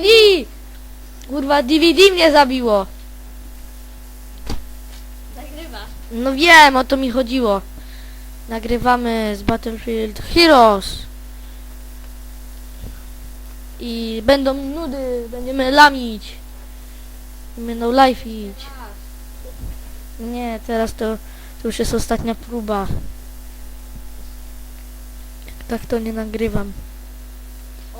DVD! Kurwa, DVD mnie zabiło. Nagrywasz. No wiem, o to mi chodziło. Nagrywamy z Battlefield Heroes. I będą nudy, będziemy lamić. Będą live iść. Nie, teraz to, to już jest ostatnia próba. Tak to nie nagrywam.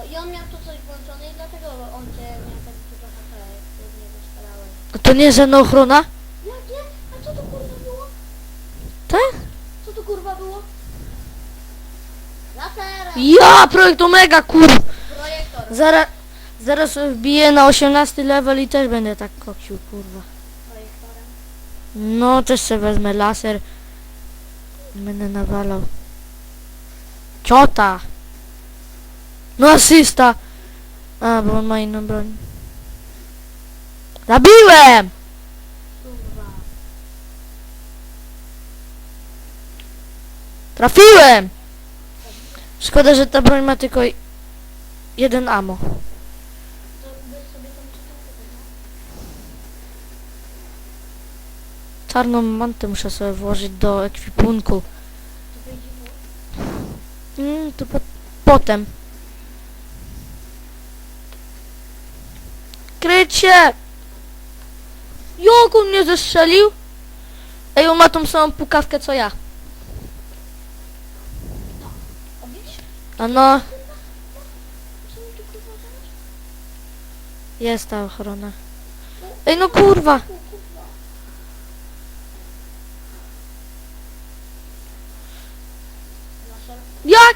I on miał tu coś włączone i dlatego on cię miał tak dużo HP, jak niego strzelałeś. A to nie żadna ochrona? Jak nie? A co to kurwa było? Tak? Co to kurwa było? Laser! Ja, projekt Omega, kur... Projektor. Zaraz, zaraz wbiję na 18 level i też będę tak koksił, kurwa. Projektorem. No, też sobie wezmę laser. Będę nawalał. Ciota! No asysta! A, bo on ma inną broń. Zabiłem! Trafiłem! Szkoda, że ta broń ma tylko jeden no. Czarną mantę muszę sobie włożyć do ekwipunku. Mm, to po, potem. Kryć się! Jak on mnie zestrzelił? Ej, on ma tą samą pukawkę co ja. A no, jest ta ochrona. Ej, no kurwa! Jak?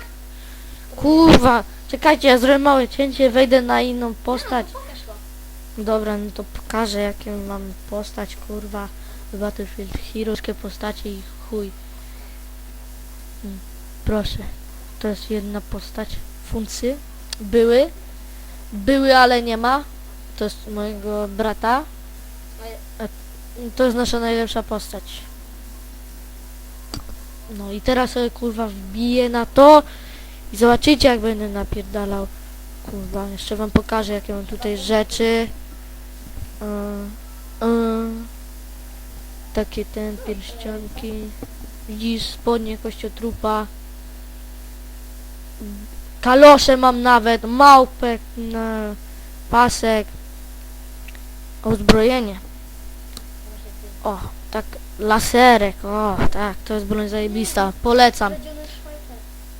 Kurwa! Czekajcie, ja zrobię małe cięcie, wejdę na inną postać. Dobra, no to pokażę jaką mam postać, kurwa. w Battlefield Heroeskie postacie i chuj. Mm, Proszę. To jest jedna postać. Funcy. Były. Były, ale nie ma. To jest mojego brata. Ale- To jest nasza najlepsza postać. No i teraz sobie kurwa wbiję na to i zobaczycie jak będę napierdalał. Kurwa, jeszcze wam pokażę jakie mam tutaj rzeczy. Yy, yy, takie ten pierścionki. Widzisz spodnie kościotrupa. Kalosze mam nawet, małpek, na pasek. Uzbrojenie. O, tak, laserek, o, tak, to jest broń zajebista, polecam.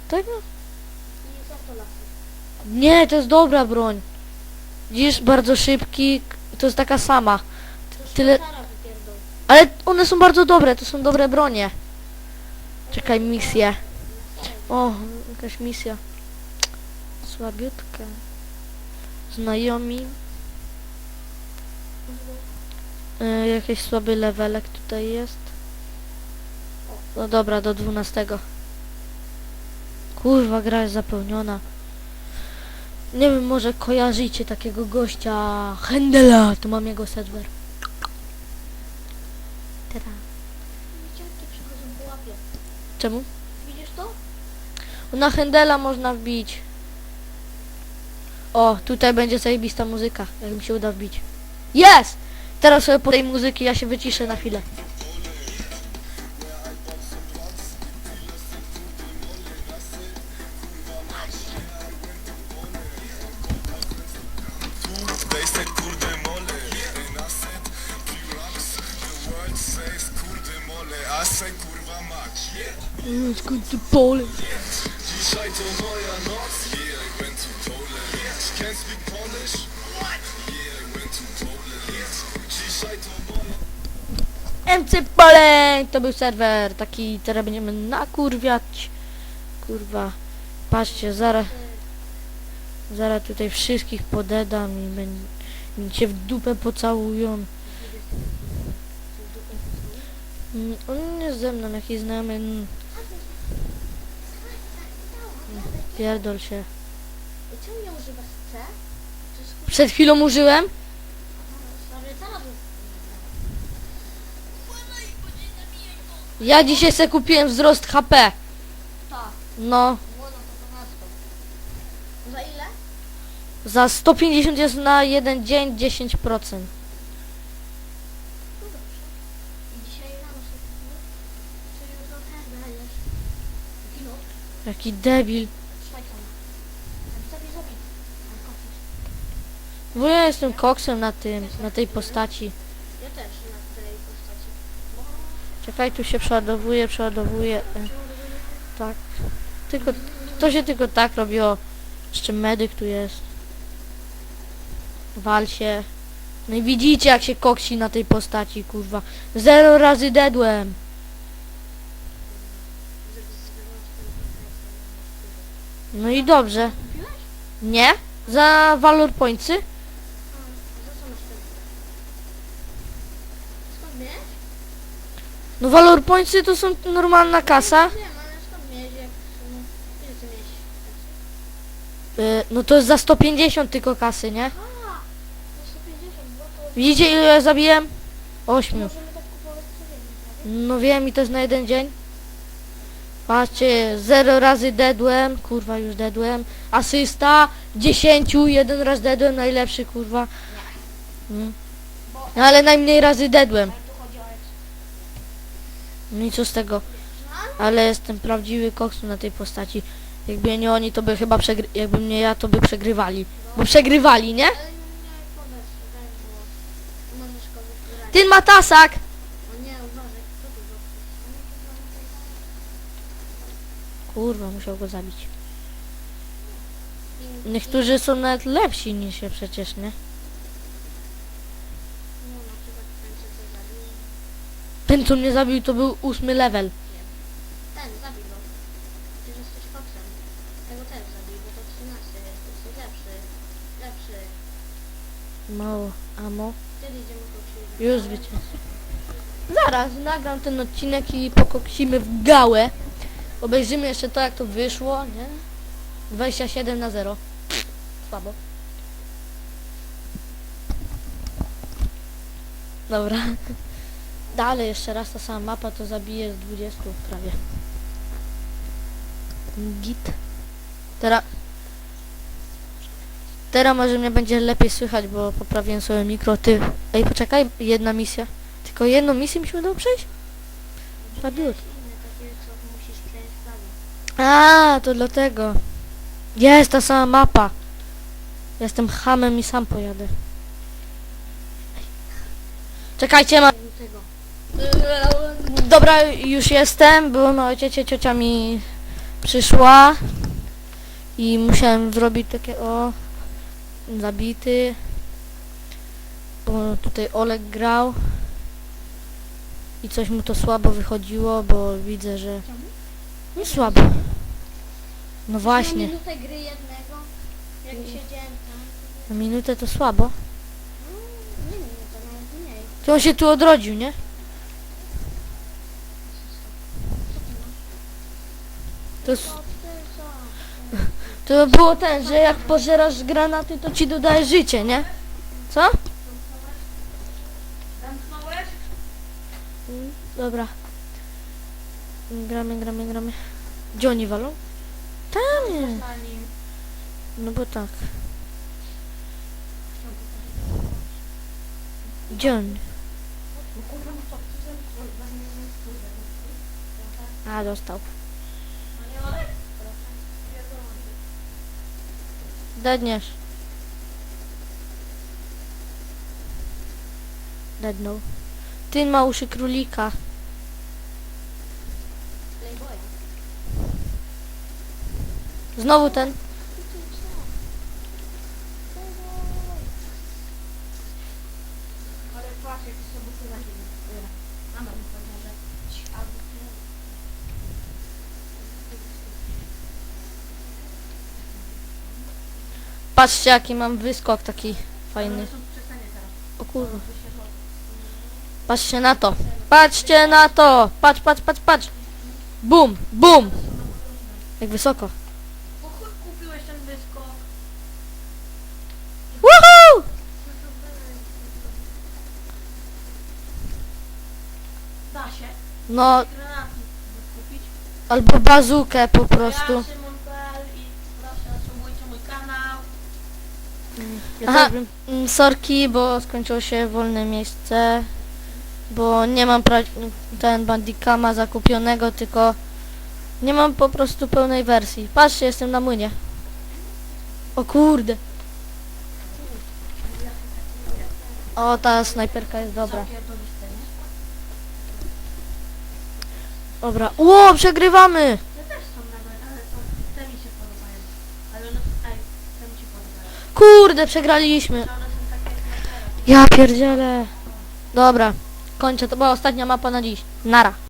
Tak, no. Nie, to jest dobra broń. Widzisz, bardzo szybki, to jest taka sama. Tyle-. Ale one są bardzo dobre, to są dobre bronie. Czekaj, misję. O, jakaś misja. Słabiutka. Znajomi. Y, jakiś słaby levelek tutaj jest. No dobra, do 12. Kurwa, gra jest zapełniona. Nie wiem, może kojarzycie takiego gościa Hendela, to mam jego serwer. Teraz. Ciągnie przychodzą po łapie. Czemu? Widzisz to? Na Hendela można wbić. O, tutaj będzie zajebista muzyka, jak mi się uda wbić. Jest! Teraz sobie po tej muzyki ja się wyciszę na chwilę. Said kurde mole, I said P-Rocks, the world says kurde mole, I say kurwa mać. Dzisiaj to moja noc, yeah, I went to Poland. Can't speak Polish? What? Yeah, I went to Poland. Dzisiaj to moja MC Poleń! To był serwer, taki teraz będziemy nakurwiać. Kurwa. Patrzcie, zaraz... Zaraz tutaj wszystkich podedam i będzie cię w dupę pocałują. Mm, On nie jest ze mną, jakiś znajomy. mm. Pierdol się. I czemu nie używasz C? To jest kurwa... Przed chwilą użyłem? Zaraz... Ja dzisiaj se kupiłem wzrost HP. Tak. No, Było na to ponadto. Za ile? Za 150 jest na jeden dzień 10%. No dobrze. I dzisiaj rano sobie kupiłem. Czy jutro też dajesz? Kilo? Jaki debil. Bo ja jestem koksem na tym, na tej postaci. Ja też na tej postaci. Czekaj, tu się przeładowuje, przeładowuje. Tak. Tylko, to się tylko tak robi, o. Jeszcze medyk tu jest. Wal się. No i widzicie jak się koksi na tej postaci, kurwa. Zero razy dedłem. No i dobrze. Nie? Za Valor Pointsy? No Valor Pointsy to są normalna kasa. Y, no to jest za 150 tylko kasy, nie? A, za 150, bo to... Widzicie ile ja zabiłem? Ośmiu. No wiem i to jest na jeden dzień. Patrzcie, 0 razy dedłem, kurwa już dedłem. Asysta, 10, jeden raz dedłem, najlepszy kurwa. Mm. No ale najmniej razy dedłem. No i co z tego? Ale jestem prawdziwy koksu na tej postaci. Jakby nie oni, to by chyba przegry... Jakby nie ja, to by przegrywali. Bo przegrywali, nie? ale nie miałeś podać, tak było. Możesz Ty ma tasak! Kurwa, musiał go zabić. Niektórzy są nawet lepsi niż ja przecież, nie? No, na przykład ten, co cię zabił. Ten, co mnie zabił, to był ósmy level. Ten, zabij go. Ty że jesteś koksem. Tego też zabij, bo to 13 jest, jesteś lepszy. Lepszy. Mało amo. Już zwycięstwo. Zaraz nagram ten odcinek i pokoksimy w gałę. Obejrzymy jeszcze to, jak to wyszło, nie? 27 na 0. Słabo. Dobra. Dalej jeszcze raz ta sama mapa, to zabije z 20 prawie. Git. Teraz... Teraz może mnie będzie lepiej słychać, bo poprawiłem sobie mikro. Ty, ej poczekaj, jedna misja. Tylko jedną misję musimy udało przejść? Prawie. A, to dlatego. Jest ta sama mapa. Jestem hamem i sam pojadę. Czekajcie, ma... Dobra, już jestem, bo no ciocia, ciocia mi przyszła i musiałem zrobić takie o zabity bo tutaj Olek grał i coś mu to słabo wychodziło, bo widzę, że no słabo. No właśnie, Na minutę gry jednego, jak siedziałem tam. na minutę to słabo. No, nie minutę, nawet mniej. To on się tu odrodził, nie? To? To było ten, że jak pożerasz granaty, to ci dodaje życie, nie? Co? Zamknąłeś? Dobra. Gramy, gramy, gramy. Gdzie oni walą? Tam. No bo tak. Gdzie? A, dostał. Dedniesz. Dednął. Ty ma uszy królika. Znowu ten. Ale patrz, jak sobie tu na ziemi. Mama mi powiedziała, że ci albo ty. Patrzcie jaki mam wyskok taki fajny. O kurwa. Patrzcie na to. Patrzcie na to. Patrz, patrz, patrz, patrz. Bum, bum. Jak wysoko. Po chuj kupiłeś ten wyskok. Woohoo! Da się. No, kupić. albo bazukę po prostu. Ja Ja Aha, też bym... mm, sorki, bo skończyło się wolne miejsce, bo nie mam pra- ten bandikama zakupionego, tylko nie mam po prostu pełnej wersji. Patrzcie, jestem na młynie. O kurde. O, ta snajperka jest dobra. Dobra. Ło, przegrywamy! Ja też są nawet, ale to te mi się podobają. Ale one są, ej, te mi się podobają. Kurde, przegraliśmy. Ja pierdzielę. Dobra, kończę. To była ostatnia mapa na dziś. Nara.